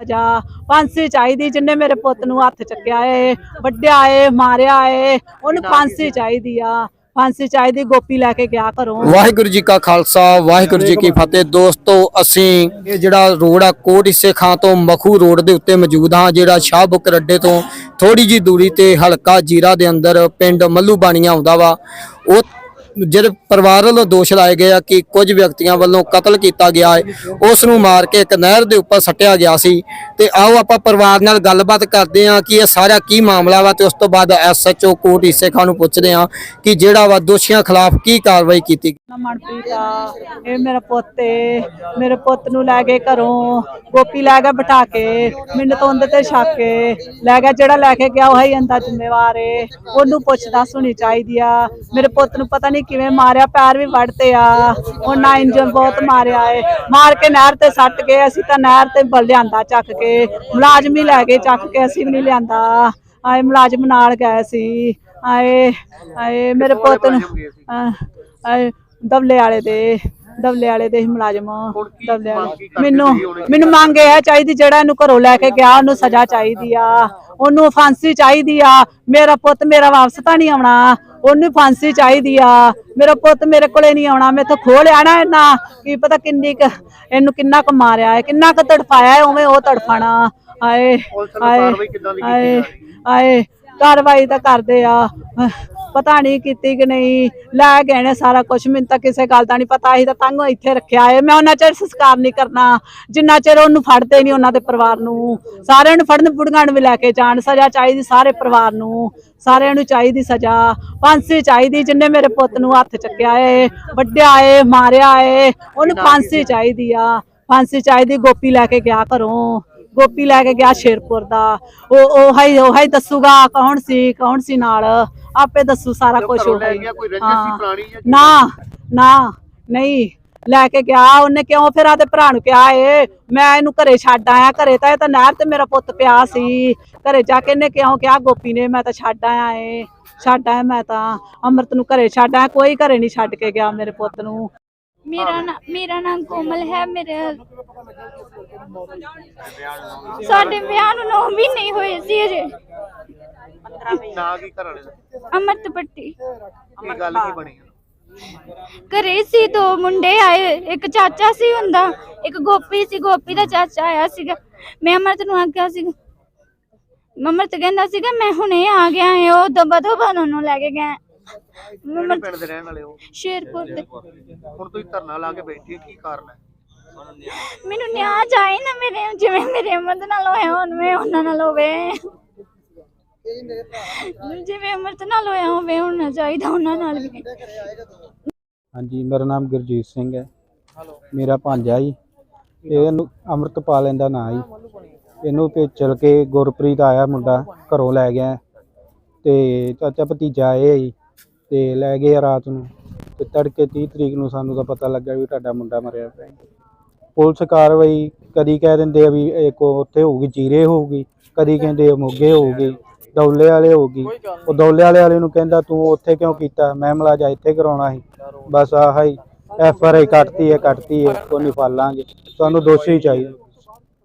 ਸਜ਼ਾ। ਫਾਂਸੀ ਚਾਹੀਦੀ ਜਿੰਨੇ ਮੇਰੇ ਪੁੱਤ ਨੂੰ ਹੱਥ ਚੱਕਿਆ ਏ ਵੱਡਿਆ ਏ ਮਾਰਿਆ ਏ ਉਹਨੂੰ ਫਾਂਸੀ ਚਾਹੀਦੀ ਆ। ਫਾਂਸੀ ਚਾਹੀਦੀ ਗੋਪੀ ਲੈ ਕੇ ਗਿਆ ਘਰੋਂ। ਵਾਹਿਗੁਰੂ ਜੀ ਕਾ ਖਾਲਸਾ ਵਾਹਿਗੁਰੂ ਜੀ ਕੀ ਫਤਿਹ। ਦੋਸਤੋ ਅਸੀਂ ਇਹ ਜਿਹੜਾ ਰੋਡ ਆ ਕੋਟ ਇਸੇ ਖਾਂ ਤੋਂ ਮਖੂ ਰੋਡ ਦੇ ਉੱਤੇ ਮੌਜੂਦ ਹਾਂ ਜਿਹੜਾ ਸ਼ਾਹਬੁਕ ਰੱਡੇ ਤੋਂ ਥੋੜੀ ਜੀ ਦੂਰੀ ਤੇ ਹਲਕਾ ਜੀਰਾ ਦੇ ਅੰਦਰ ਪਿੰਡ ਮੱਲੂ ਬਾਣੀਆਂ ਆਉਂਦਾ ਵਾ। ਉਹ ਜਿਹੜੇ ਪਰਿਵਾਰ ਵੱਲੋਂ ਦੋਸ਼ ਲਾਏ ਗਏ ਆ ਕਿ ਕੁਝ ਵਿਅਕਤੀਆਂ ਵੱਲੋਂ ਕਤਲ ਕੀਤਾ ਗਿਆ ਹੈ। ਉਸ ਨੂੰ ਮਾਰ ਕੇ ਇੱਕ ਨਹਿਰ ਦੇ ਉੱਪਰ ਸੱਟਿਆ ਗਿਆ ਸੀ। ਤੇ ਆਓ ਆਪਾਂ ਪਰਿਵਾਰ ਨਾਲ ਗੱਲਬਾਤ ਕਰਦੇ ਹਾਂ ਕਿ ਇਹ ਸਾਰਾ ਕੀ ਮਾਮਲਾ ਵਾ ਤੇ ਉਸ ਤੋਂ ਬਾਅਦ ਐਸਐਚਓ ਕੋਟ ਇਸੇ ਖਾਂ ਨੂੰ ਪੁੱਛਦੇ ਹਾਂ ਕਿ ਜਿਹੜਾ ਵਾ ਦੋਸ਼ੀਆਂ ਖਿਲਾਫ ਕੀ ਕਾਰਵਾਈ ਕੀਤੀ ਮਨਪ੍ਰੀਤ ਆ, ਇਹ ਮੇਰਾ ਪੁੱਤ ਏ। ਮੇਰੇ ਪੁੱਤ ਨੂੰ ਲੈ ਕੇ ਘਰੋਂ। ਗੋਪੀ ਲੈ ਗਿਆ ਬਿਠਾ ਕੇ। ਮੈਨੂੰ ਤੋਂ ਉਹਦੇ ਤੇ ਛੱਕ ਕੇ ਲੈ ਗਿਆ ਜਿਹੜਾ ਲੈ ਕੇ ਗਿਆ, ਉਹ ਹੀ ਅੰਦਾ ਜ਼ਿੰਮੇਵਾਰ ਏ। ਉਹਨੂੰ ਪੁੱਛਦਾ ਸੁਣੀ ਚਾਹੀਦੀ ਆ। ਮੇਰੇ ਪੁੱਤ ਨੂੰ ਪਤਾ ਨਹੀਂ ਕਿਵੇਂ ਮਾਰਿਆ, ਪੈਰ ਵੀ ਵੜਤੇ ਆ। ਉਹਨਾਂ ਇੰਜਨ ਬਹੁਤ ਮਾਰਿਆ ਏ। ਮਾਰ ਕੇ ਨਹਿਰ ਤੇ ਸੱਟ ਕੇ ਅਸੀਂ ਤਾਂ ਨਹਿਰ ਤੇ ਬਲ ਲਿਆਂਦਾ ਚੱਕ ਕੇ। ਮੁਲਾਜ਼ਮ ਹੀ ਲੈ ਗਏ ਚੱਕ ਕੇ, ਅਸੀਂ ਵੀ ਨਹੀਂ ਲਿਆਂਦਾ। ਆਏ ਮੁਲਾਜ਼ਮ ਨਾਲ ਗਏ ਸੀ। ਆਏ ਆਏ ਮੇਰੇ ਪੁੱਤ ਨੂੰ ਆਏ ਦਬਲੇ ਵਾਲੇ ਦੇ ਦਬਲੇ ਵਾਲੇ ਦੇ ਹੀ ਮੁਲਾਜ਼ਮ। ਦਬਲੇ ਵਾਲੇ। ਮੈਨੂੰ ਮੈਨੂੰ ਮੰਗ ਇਹ ਹੈ ਚਾਹੀਦੀ, ਜਿਹੜਾ ਇਹਨੂੰ ਘਰੋਂ ਲੈ ਕੇ ਗਿਆ, ਉਹਨੂੰ ਸਜ਼ਾ ਚਾਹੀਦੀ ਆ। ਉਹਨੂੰ ਫਾਂਸੀ ਚਾਹੀਦੀ ਆ। ਮੇਰਾ ਪੁੱਤ ਮੇਰਾ ਵਾਪਸ ਤਾਂ ਨਹੀਂ ਆਉਣਾ। ਉਹਨੂੰ ਫਾਂਸੀ ਚਾਹੀਦੀ ਆ। ਮੇਰਾ ਪੁੱਤ ਮੇਰੇ ਕੋਲੇ ਨਹੀਂ ਆਉਣਾ ਮੈਥੋਂ ਖੋਹ ਲਿਆ ਨਾ ਇਹਨਾਂ। ਕੀ ਪਤਾ ਕਿੰਨੀ ਕੁ ਇਹਨੂੰ ਕਿੰਨਾ ਕੁ ਮਾਰਿਆ ਹੈ ਕਿੰਨਾ ਕੁ ਤੜਫਾਇਆ ਹੈ ਉਵੇਂ ਉਹ ਤੜਫਾਣਾ। ਆਏ ਆਏ ਆਏ ਕਾਰਵਾਈ ਤਾਂ ਕਰਦੇ ਆ। ਪਤਾ ਨਹੀਂ ਕੀਤੀ ਕਿ ਨਹੀਂ ਲੈ ਗਏ ਨੇ ਸਾਰਾ ਕੁਝ ਮੈਨੂੰ ਤਾਂ ਕਿਸੇ ਗੱਲ ਦਾ ਨਹੀਂ ਪਤਾ ਸੀ ਤਾਂ ਤੰਗ ਇੱਥੇ ਰੱਖਿਆ ਏ ਮੈਂ ਉਹਨਾਂ ਚਿਰ ਸੰਸਕਾਰ ਨਹੀਂ ਕਰਨਾ ਜਿੰਨਾ ਚਿਰ ਉਹਨੂੰ ਫੜਦੇ ਨਹੀਂ ਉਹਨਾਂ ਦੇ ਪਰਿਵਾਰ ਨੂੰ। ਸਾਰਿਆਂ ਨੂੰ ਫੜਨ ਬੁੜੀਆਂ ਨੂੰ ਵੀ ਲੈ ਕੇ ਜਾਣ ਸਜ਼ਾ ਚਾਹੀਦੀ ਸਾਰੇ ਪਰਿਵਾਰ ਨੂੰ। ਸਾਰਿਆਂ ਨੂੰ ਚਾਹੀਦੀ ਸਜ਼ਾ ਫਾਂਸੀ ਚਾਹੀਦੀ ਜਿੰਨੇ ਮੇਰੇ ਪੁੱਤ ਨੂੰ ਹੱਥ ਚੱਕਿਆ ਏ ਵੱਡਿਆ ਏ ਮਾਰਿਆ ਏ ਉਹਨੂੰ ਫਾਂਸੀ ਚਾਹੀਦੀ ਆ। ਫਾਂਸੀ ਚਾਹੀਦੀ ਗੋਪੀ ਲੈ ਕੇ ਗਿਆ ਘਰੋਂ। ਗੋਪੀ ਲੈ ਕੇ ਗਿਆ ਸ਼ੇਰਪੁਰ ਦਾ। ਉਹ ਉਹ ਹੀ ਉਹ ਹੀ ਦੱਸੂਗਾ ਕੌਣ ਸੀ ਕੌਣ ਸੀ ਨਾਲ। ਆਪੇ ਦੱਸੂ ਸਾਰਾ ਕੁਝ ਹੀ। ਹਾਂ। ਨਾ ਨਾ ਨਹੀਂ ਲੈ ਕੇ ਗਿਆ ਉਹਨੇ ਕਿਉਂ ਫਿਰ ਆਦੇ ਭਰਾ ਨੂੰ ਕਿਹਾ ਏ? ਮੈਂ ਇਹਨੂੰ ਘਰੇ ਛੱਡ ਆਇਆ ਘਰੇ ਤਾਂ ਇਹ ਤਾਂ ਨਹਿਰ ਤੇ ਮੇਰਾ ਪੁੱਤ ਪਿਆ ਸੀ। ਘਰੇ ਜਾ ਕੇ ਇਹਨੇ ਕਿਉਂ ਕਿਹਾ ਗੋਪੀ ਨੇ ਮੈਂ ਤਾਂ ਛੱਡ ਆਇਆ ਏ ਛੱਡ ਆਇਆ ਮੈਂ ਤਾਂ। ਅੰਮ੍ਰਿਤ ਨੂੰ ਘਰੇ ਛੱਡ ਆਇਆ ਕੋਈ ਘਰੇ ਨਹੀਂ ਛੱਡ ਕੇ ਗਿਆ ਮੇਰੇ ਪੁੱਤ ਨੂੰ। ਮੇਰਾ ਨਾ ਮੇਰਾ ਨਾਮ ਕੋਮਲ ਹੈ ਮੇਰੇ ਸਾਡੇ ਵਿਆਹ ਨੂੰ 9 ਮਹੀਨੇ ਹੋਏ ਸੀ ਅਜੇ ਨਾ ਕੀ ਘਰ ਵਾਲੇ ਦਾ? ਅਮਰਤ ਪੱਟੀ ਕੀ ਗੱਲ ਕੀ ਬਣੀ ਘਰੇ ਸੀ ਦੋ ਮੁੰਡੇ ਆਏ ਇੱਕ ਚਾਚਾ ਸੀ ਹੁੰਦਾ ਇੱਕ ਗੋਪੀ ਸੀ। ਗੋਪੀ ਦਾ ਚਾਚਾ ਆਇਆ ਸੀਗਾ। ਮੈਂ ਅਮਰਤ ਨੂੰ ਆਖਿਆ ਸੀਗਾ। ਅਮਰਤ ਕਹਿੰਦਾ ਸੀਗਾ ਮੈਂ ਹੁਣੇ ਆ ਗਿਆ ਏ ਉਹ ਦਬਾ ਦਬਾ ਨੂੰ ਲੈ ਕੇ ਗਿਆ ਕਿਹੜੇ ਅਮਰਤ ਪਿੰਡ ਦੇ ਰਹਿਣ ਵਾਲੇ ਹੋ ਸ਼ੇਰਪੁਰ ਦੇ। ਹੁਣ ਤੁਸੀਂ ਧਰਨਾ ਲਾ ਕੇ ਬੈਠੀ ਹੋ, ਕੀ ਕਾਰਨ ਹੈ? ਮੈਨੂੰ ਨਿਆਂ ਮੇਰੇ ਜਿਵੇਂ ਮੇਰੇ ਅਮਰਤ ਨਾਲ ਹੋਇਆ ਉਵੇਂ ਉਹਨਾਂ ਨਾਲ ਹੋਵੇ। ਜਿਵੇਂ ਅਮਰਤ ਨਾਲ ਹੋਇਆ ਹੋਵੇ ਹੋਣਾ ਚਾਹੀਦਾ ਉਹਨਾਂ ਨਾਲ ਵੀ। ਹਾਂਜੀ ਮੇਰਾ ਨਾਮ ਗੁਰਜੀਤ ਸਿੰਘ ਹੈ। ਮੇਰਾ ਭਾਂਜਾ ਜੀ। ਇਹਨੂੰ ਅੰਮ੍ਰਿਤਪਾਲ ਇਹਦਾ ਨਾਂ ਜੀ। ਇਹਨੂੰ ਭੇਜਲ ਕੇ ਗੁਰਪ੍ਰੀਤ ਆਇਆ ਮੁੰਡਾ ਘਰੋਂ ਲੈ ਗਿਆ। ਤੇ ਚਾਚਾ ਭਤੀਜਾ ਆਏ ਜੀ ਤੇ ਲੈ ਗਏ ਰਾਤ ਨੂੰ। ਤੇ ਤੜਕੇ 30 ਤਰੀਕ ਨੂੰ ਸਾਨੂੰ ਤਾਂ ਪਤਾ ਲੱਗਾ ਵੀ ਤੁਹਾਡਾ ਮੁੰਡਾ ਮਰਿਆ ਪਿਆ। ਪੁਲਿਸ ਕਾਰਵਾਈ ਕਦੀ ਕਹਿ ਦਿੰਦੇ ਆ ਵੀ ਇੱਕ ਉੱਥੇ ਹੋਊਗੀ ਜੀਰੇ ਹੋਊਗੀ। ਕਦੀ ਕਹਿੰਦੇ ਆ ਮੋਗੇ ਹੋਊਗੀ। ਦੌਲੇ ਵਾਲੇ ਹੋਊਗੀ ਉਹ ਦੌਲੇ ਵਾਲੇ ਵਾਲੇ ਨੂੰ ਕਹਿੰਦਾ ਤੂੰ ਉੱਥੇ ਕਿਉਂ ਕੀਤਾ? ਮੈਂ ਮਲਾਜਾ ਇੱਥੇ ਕਰਾਉਣਾ ਸੀ। ਬਸ ਆਹ ਹੀ। ਐਫ ਆਰ ਆਈ ਕੱਟਤੀ ਹੈ ਕੱਟਤੀ ਹੈ। ਕੋਈ ਨਹੀਂ ਫੜ ਲਾਂਗੇ ਸਾਨੂੰ ਦੋਸ਼ੀ ਚਾਹੀਦਾ।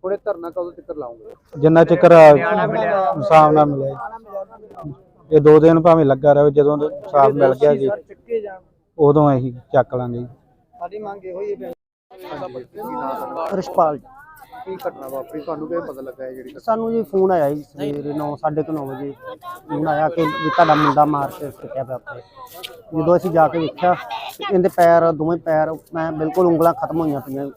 ਇਹ ਧਰਨਾ ਕਦੋਂ ਤੱਕ ਲਾਉਂਗੇ? ਜਿੰਨਾ ਚਿਰ ਇਨਸਾਫ ਨਾ ਮਿਲੇ ਇਹ ਦੋ ਦਿਨ ਭਾਵੇਂ ਲੱਗਾ ਰਹੇ ਜਦੋਂ ਇਨਸਾਫ ਮਿਲ ਗਿਆ ਜੀ। ਉਦੋਂ ਅਸੀਂ ਚੱਕ ਲਾਂਗੇ ਜੀ। ਰਿਸ਼ਪਾਲ ਜੀ। ਕੀ ਘਟਨਾ ਵਾਪਰੀ? ਤੁਹਾਨੂੰ ਕਿਵੇਂ ਪਤਾ ਲੱਗਾ ਹੈ ਜਿਹੜੀ ਘਟਨਾ? ਸਾਨੂੰ ਜੀ ਫੋਨ ਆਇਆ ਜੀ ਸਵੇਰੇ 9:30 ਵਜੇ। ਫੋਨ ਆਇਆ ਕਿ ਵੀ ਤੁਹਾਡਾ ਮੁੰਡਾ ਮਾਰ ਕੇ ਸੁੱਟਿਆ ਪਿਆ ਉੱਥੇ। ਜਦੋਂ ਅਸੀਂ ਜਾ ਕੇ ਵੇਖਿਆ ਤੇ ਇਹਦੇ ਪੈਰ ਦੋਵੇਂ ਪੈਰ ਮੈਂ ਬਿਲਕੁਲ ਉਂਗਲਾਂ ਖਤਮ ਹੋਈਆਂ ਪਈਆਂ।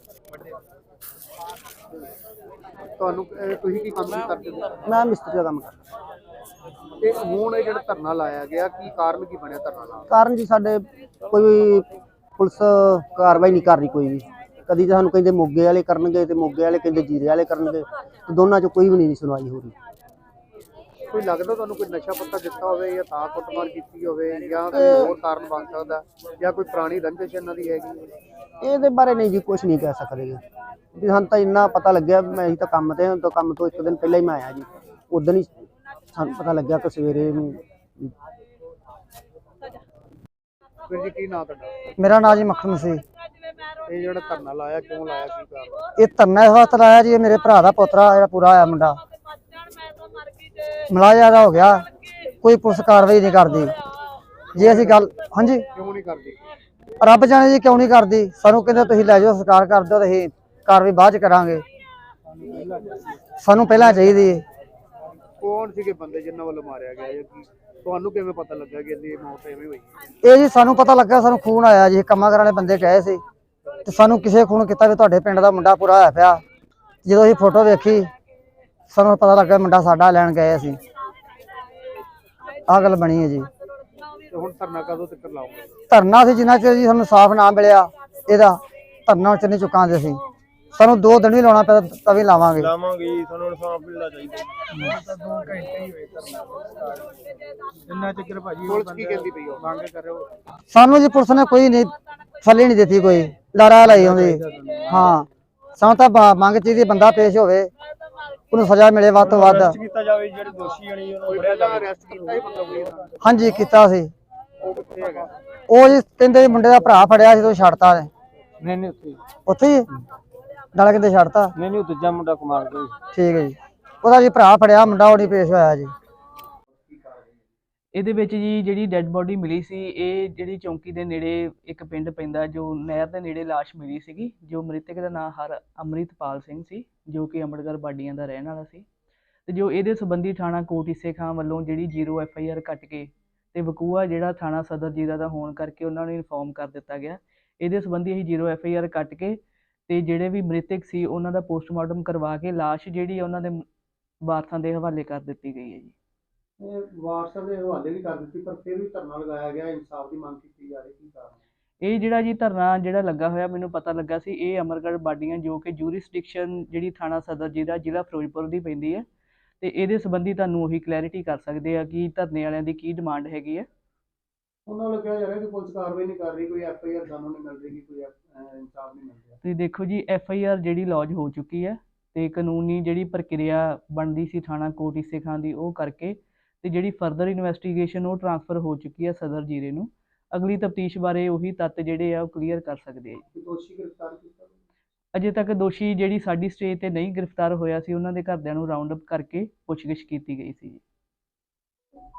ਤੁਹਾਨੂੰ ਤੁਸੀਂ ਕੀ ਕੰਮ ਕਰਦੇ ਹੋ? ਮੈਂ ਮਿਸਤਰੀ ਦਾ ਕੰਮ ਕਰਦਾ। ਤੇ ਹੁਣ ਇਹ ਜਿਹੜਾ ਧਰਨਾ ਲਾਇਆ ਗਿਆ ਕੀ ਕਾਰਨ ਕੀ ਬਣਿਆ ਧਰਨਾ ਲਾਉਣ ਦਾ? ਕਾਰਨ ਜੀ ਸਾਡੇ ਕੋਈ ਪੁਲਿਸ ਕਾਰਵਾਈ ਨਹੀਂ ਕਰ ਰਹੀ ਕੋਈ ਵੀ। ਕਦੀ ਤਾਂ ਸਾਨੂੰ ਕਹਿੰਦੇ ਮੋਗੇ ਵਾਲੇ ਕਰਨਗੇ ਤੇ ਮੋਗੇ ਵਾਲੇ ਕਹਿੰਦੇ ਜੀਰੇ ਵਾਲੇ ਕਰਨਗੇ ਤੇ ਦੋਨਾਂ 'ਚ ਕੋਈ ਵੀ ਨਹੀਂ ਸੁਣਵਾਈ ਹੋ ਰਹੀ। ਕੋਈ ਲੱਗਦਾ ਤੁਹਾਨੂੰ ਕੋਈ ਨਸ਼ਾ ਪੱਤਾ ਦਿੱਤਾ ਹੋਵੇ ਜਾਂ ਤਾਂ ਕੁੱਟਮਾਰ ਕੀਤੀ ਹੋਵੇ ਜਾਂ ਕੋਈ ਹੋਰ ਕਾਰਨ ਬਣ ਸਕਦਾ ਜਾਂ ਕੋਈ ਪੁਰਾਣੀ ਰੰਜਿਸ਼ ਇਹਨਾਂ ਦੀ ਹੈਗੀ? ਇਹਦੇ ਬਾਰੇ ਨਹੀਂ ਜੀ ਕੁਝ ਨਹੀਂ ਕਹਿ ਸਕਦੇ ਜੀ। ਵੀ ਸਾਨੂੰ ਤਾਂ ਇੰਨਾ ਪਤਾ ਲੱਗਿਆ ਮੈਂ ਅਸੀਂ ਤਾਂ ਕੰਮ ਤੇ ਹਾਂ ਤਾਂ ਕੰਮ ਤੋਂ ਇੱਕ ਦਿਨ ਪਹਿਲਾਂ ਹੀ ਮੈਂ ਆਇਆ ਜੀ। ਉਦੋਂ ਹੀ ਸਾਨੂੰ ਪਤਾ ਲੱਗਿਆ ਕਿ ਸਵੇਰੇ ਨੂੰ ਵੀਰ ਜੀ ਕੀ ਨਾਂ ਤੁਹਾਡਾ? ਮੇਰਾ ਨਾਮ ਜੀ ਮੱਖਣ ਸੀ। ਇਹ ਜਿਹੜਾ ਧਰਨਾ ਲਾਇਆ ਕਿਉਂ ਲਾਇਆ ਕੀ ਕਾਰਨ? ਇਹ ਧਰਨਾ ਇਸ ਵਾਸਤੇ ਲਾਇਆ ਜੀ ਇਹ ਮੇਰੇ ਭਰਾ ਦਾ ਪੋਤਰਾ ਜਿਹੜਾ ਪੂਰਾ ਹੋਇਆ ਮੁੰਡਾ। ਮਲਾਜਾ ਦਾ ਹੋ ਗਿਆ। ਕੋਈ ਪੁਲਿਸ ਕਾਰਵਾਈ ਨਹੀਂ ਕਰਦੀ। ਜੇ ਅਸੀਂ ਗੱਲ ਹਾਂਜੀ? ਕਿਉਂ ਨਹੀਂ ਕਰਦੀ? ਰੱਬ ਜਾਣੇ ਜੀ ਕਿਉਂ ਨਹੀਂ ਕਰਦੀ। ਸਾਨੂੰ ਕਹਿੰਦੇ ਤੁਸੀਂ ਲੈ ਜਾਓ ਸਰਕਾਰ ਕਰ ਦਿਓ ਤੇ ਅਸੀਂ ਕਾਰਵਾਈ ਬਾਅਦ ਚ ਕਰਾਂਗੇ। ਸਾਨੂੰ ਪਹਿਲਾਂ ਚਾਹੀਦੀ ਹੈ ਕੌਣ ਸੀਗੇ ਬੰਦੇ ਜਿਨ੍ਹਾਂ ਵੱਲੋਂ ਮਾਰਿਆ ਗਿਆ ਜਾਂ ਕੀ? ਤੁਹਾਨੂੰ ਕਿਵੇਂ ਪਤਾ ਲੱਗਾ ਕਿ ਇਹਦੀ ਮੌਤ ਐਵੇਂ ਹੋਈ? ਇਹ ਜੀ ਸਾਨੂੰ ਪਤਾ ਲੱਗਾ ਸਾਨੂੰ ਖੂਨ ਆਇਆ ਜੀ ਕੰਮਾਂ ਕਰਾਣੇ ਬੰਦੇ ਗਏ ਸੀ। ਤੇ ਸਾਨੂੰ ਕਿਸੇ ਖੂਨ ਕੀਤਾ ਵੀ ਤੁਹਾਡੇ ਪਿੰਡ ਦਾ ਮੁੰਡਾ ਪੂਰਾ ਹੋਇਆ ਪਿਆ। ਜਦੋਂ ਅਸੀਂ ਫੋਟੋ ਵੇਖੀ ਸਾਨੂੰ ਪਤਾ ਲੱਗਾ ਮੁੰਡਾ ਸਾਡਾ ਲੈਣ ਗਏ ਅਸੀਂ। ਆਹ ਗੱਲ ਬਣੀ ਹੈ ਜੀ। ਤੇ ਹੁਣ ਧਰਨਾ ਕਦੋਂ ਤੱਕ ਲਾਉਂਗੇ ਧਰਨਾ ਸੀ ਜਿੰਨਾ ਚਿਰ ਜੀ ਸਾਨੂੰ ਸਾਫ਼ ਨਾ ਮਿਲਿਆ ਇਹਦਾ ਧਰਨਾ ਚ ਨਹੀਂ ਚੁੱਕਾਂਗੇ ਅਸੀਂ। ਸਾਨੂੰ ਦੋ ਦਿਨ ਵੀ ਲਾਉਣਾ ਪਿਆ ਤਾਂ ਵੀ ਲਾਵਾਂਗੇ। ਲਾਵਾਂਗੇ ਜੀ ਸਾਨੂੰ ਇਨਸਾਫ ਮਿਲਣਾ ਚਾਹੀਦਾ ਇੰਨਾ ਚੱਕਰ ਭਾਜੀ ਪੁਲਿਸ ਕੀ ਕਹਿੰਦੀ ਪਈ ਉਹ? ਮੰਗ ਕਰਿਓ। ਸਾਨੂੰ ਜੀ ਪੁਲਿਸ ਨੇ ਕੋਈ ਨਹੀਂ ਫੱਲੀ ਨਹੀਂ ਦਿੱਤੀ ਕੋਈ ਲਾਰਾ ਲਾਈ ਆਉਂਦੀ ਹਾਂ ਸਾਨੂੰ ਤਾਂ ਬ- ਮੰਗ ਚਾਹੀਦੀ ਬੰਦਾ ਪੇਸ਼ ਹੋਵੇ ਉਹਨੂੰ ਸਜ਼ਾ ਮਿਲੇ ਵੱਧ ਤੋਂ ਵੱਧ। ਕੀਤਾ ਜਾਵੇ ਜਿਹੜੇ ਦੋਸ਼ੀ ਅਣੀ ਉਹਨਾਂ ਕੋਈ ਪਹਿਲਾਂ ਅਰੈਸਟ ਕੀਤਾ ਹੀ ਬੰਦਾ ਕੋਈ ਇਹਨਾਂ ਦਾ। ਹਾਂਜੀ ਕੀਤਾ ਸੀ। ਉਹ ਕਿੱਥੇ ਹੈਗਾ? ਉਹ ਜੀ ਕਹਿੰਦੇ ਜੀ ਮੁੰਡੇ ਦਾ ਭਰਾ ਫੜਿਆ ਸੀ ਤੇ ਉਹ ਛੱਡਤਾ ਨੇ ਨਹੀਂ ਨਹੀਂ ਉੱਥੇ ਉੱਥੇ ਹੀ? ਨਾਲੇ ਕਹਿੰਦੇ ਛੱਡਤਾ। ਨਹੀਂ ਨਹੀਂ ਉਹ ਦੂਜਾ ਮੁੰਡਾ ਕੁਮਾਰ ਦਾ ਠੀਕ ਹੈ ਜੀ। ਉਹਦਾ ਜੀ ਭਰਾ ਫੜਿਆ ਮੁੰਡਾ ਉਹ ਨਹੀਂ ਪੇਸ਼ ਹੋਇਆ ਜੀ। ਇਹਦੇ ਵਿੱਚ ਜੀ ਜਿਹੜੀ ਡੈੱਡ ਬੋਡੀ ਮਿਲੀ ਸੀ ਇਹ ਜਿਹੜੀ ਚੌਂਕੀ ਦੇ ਨੇੜੇ ਇੱਕ ਪਿੰਡ ਪੈਂਦਾ ਜੋ ਨਹਿਰ ਦੇ ਨੇੜੇ ਲਾਸ਼ ਮਿਲੀ ਸੀਗੀ ਜੋ ਮ੍ਰਿਤਕ ਦਾ ਨਾਮ ਹਰ ਅੰਮ੍ਰਿਤਪਾਲ ਸਿੰਘ ਸੀ ਜੋ ਕਿ ਅੰਮ੍ਰਿਤਸਰ ਬਾਡੀਆਂ ਦਾ ਰਹਿਣ ਵਾਲਾ ਸੀ। ਤੇ ਜੋ ਇਹਦੇ ਸੰਬੰਧੀ ਥਾਣਾ ਕੋਟ ਈਸੇ ਖਾਂ ਵੱਲੋਂ ਜਿਹੜੀ ਜ਼ੀਰੋ ਐਫ ਆਈ ਆਰ ਕੱਟ ਕੇ ਤੇ ਵਕੂਆ ਜਿਹੜਾ ਥਾਣਾ ਸਦਰ ਜੀਰਾ ਦਾ ਹੋਣ ਕਰਕੇ ਉਹਨਾਂ ਨੂੰ ਇਨਫੋਰਮ ਕਰ ਦਿੱਤਾ ਗਿਆ। ਇਹਦੇ ਸੰਬੰਧੀ ਅਸੀਂ ਜ਼ੀਰੋ ਐਫ ਆਈ ਆਰ ਕੱਟ ਕੇ ਤੇ ਜਿਹੜੇ ਵੀ ਮ੍ਰਿਤਕ ਸੀ ਉਹਨਾਂ ਦਾ ਪੋਸਟਮਾਰਟਮ ਕਰਵਾ ਕੇ ਲਾਸ਼ ਜਿਹੜੀ ਉਹਨਾਂ ਦੇ ਵਾਰਸਾਂ ਦੇ ਹਵਾਲੇ ਕਰ ਦਿੱਤੀ ਗਈ ਹੈ ਜੀ। ਇਹ ਵਾਰਸਾਂ ਦੇ ਹਵਾਲੇ ਵੀ ਕਰ ਦਿੱਤੀ ਪਰ ਫਿਰ ਵੀ ਧਰਨਾ ਲਗਾਇਆ ਗਿਆ ਇਨਸਾਫ ਦੀ ਮੰਗ ਕੀਤੀ ਜਾ ਰਹੀ ਕੀ ਕਾਰਨ ਇਹ ਜਿਹੜਾ ਜੀ ਧਰਨਾ ਜਿਹੜਾ ਲੱਗਾ ਹੋਇਆ ਮੈਨੂੰ ਪਤਾ ਲੱਗਾ ਸੀ ਇਹ ਅਮਰਗੜ੍ਹ ਬਾਡੀਆਂ ਜੋ ਕਿ ਜੂਰਿਸਡਿਕਸ਼ਨ ਜਿਹੜੀ ਥਾਣਾ ਸਦਰ ਜੀ ਦਾ ਜ਼ਿਲ੍ਹਾ ਫਿਰੋਜ਼ਪੁਰ ਦੀ ਪੈਂਦੀ ਹੈ। ਤੇ ਇਹਦੇ ਸੰਬੰਧੀ ਤੁਹਾਨੂੰ ਉਹੀ ਕਲੈਰਿਟੀ ਕਰ ਸਕਦੇ ਆ ਕਿ ਧਰਨੇ ਵਾਲਿਆਂ ਦੀ ਕੀ ਡਿਮਾਂਡ ਹੈਗੀ ਹੈ। ਉਹਨਾਂ ਵੱਲੋਂ ਕਿਹਾ ਜਾ ਰਿਹਾ ਕਿ ਪੁਲਿਸ ਕਾਰਵਾਈ ਨਹੀਂ ਕਰ ਰਹੀ ਕੋਈ ਐਫ ਆਈ ਆਰ ਸਾਨੂੰ ਨਹੀਂ ਮਿਲ ਰਹੀ ਕੋਈ ਅਹ, ਇਨਸਾਫ ਨਹੀਂ ਮਿਲ ਰਿਹਾ ਤੁਸੀਂ ਦੇਖੋ ਜੀ ਐਫ ਆਈ ਆਰ ਜਿਹੜੀ ਲੌਜ ਹੋ ਚੁੱਕੀ ਹੈ ਤੇ ਕਾਨੂੰਨੀ ਜਿਹੜੀ ਪ੍ਰਕਿਰਿਆ ਬਣਦੀ ਸੀ ਥਾਣਾ ਕੋਟ ਈਸੇ ਖਾਂ ਦੀ ਉਹ ਕਰਕੇ ਤੇ ਜਿਹੜੀ ਫਰਦਰ ਇਨਵੈਸਟੀਗੇਸ਼ਨ ਉਹ ਟਰਾਂਸਫਰ ਹੋ ਚੁੱਕੀ ਹੈ ਸਦਰ ਜੀਰੇ ਨੂੰ ਅਗਲੀ ਤਫਤੀਸ਼ ਬਾਰੇ ਉਹੀ ਤੱਤ ਜਿਹੜੇ ਆ ਉਹ ਕਲੀਅਰ ਕਰ ਸਕਦੇ ਆ ਜੀ। ਕਿ ਦੋਸ਼ੀ ਗ੍ਰਿਫਤਾਰ ਕੀਤਾ ਗਿਆ। ਅਜੇ ਤੱਕ ਦੋਸ਼ੀ ਜਿਹੜੀ ਸਾਡੀ ਸਟੇਜ ਤੇ ਨਹੀਂ ਗ੍ਰਿਫਤਾਰ ਹੋਇਆ ਸੀ ਉਹਨਾਂ ਦੇ ਘਰਦਿਆਂ ਨੂੰ ਰਾਉਂਡ ਅਪ ਕਰਕੇ ਪੁੱਛਗਿੱਛ ਕੀਤੀ ਗਈ ਸੀ ਜੀ